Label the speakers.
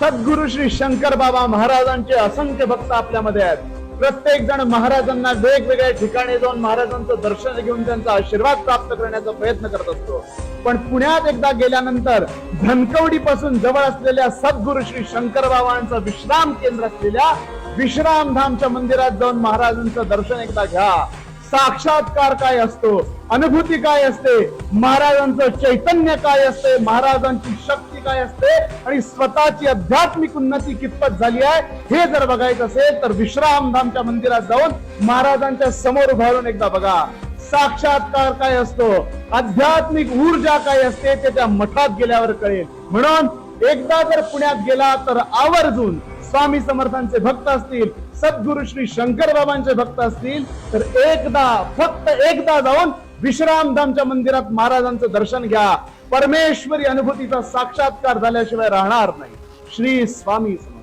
Speaker 1: सद्गुरु श्री शंकर बाबा महाराजांचे असंख्य भक्त आपल्यामध्ये आहेत. प्रत्येक जण महाराजांना वेगवेगळ्या ठिकाणी जाऊन महाराजांचं दर्शन घेऊन त्यांचा आशीर्वाद प्राप्त करण्याचा प्रयत्न करत असतो. पण पुण्यात एकदा गेल्यानंतर धनकवडी पासून जवळ असलेल्या सद्गुरु श्री शंकर बाबांचं विश्राम केंद्र असलेल्या विश्रामधामच्या मंदिरात जाऊन महाराजांचं दर्शन एकदा घ्या. साक्षात्कार काय असतो? अनुभूती काय असते? महाराजांचं चैतन्य काय असते? महाराजांची शक्ती काय असते? आणि स्वतःची आध्यात्मिक उन्नती कितपत झाली आहे? हे जर बघायचं असेल तर विश्रामधामच्या मंदिरात जाऊन महाराजांच्या समोर उभारून एकदा बघा. साक्षात्कार काय असतो? आध्यात्मिक ऊर्जा काय असते? ते त्या मठात गेल्यावर कळेल. म्हणून एकदा जर पुण्यात गेला तर आवर्जून स्वामी समर्थांचे भक्त असतील सद्गुरु श्री शंकर बाबांचे भक्त असतील तर एकदा फक्त एकदा जाऊन विश्रामधामच्या मंदिरात महाराजांचं दर्शन घ्या. परमेश्वरी अनुभूतीचा साक्षात्कार झाल्याशिवाय राहणार नाही. श्री स्वामी समर्थ.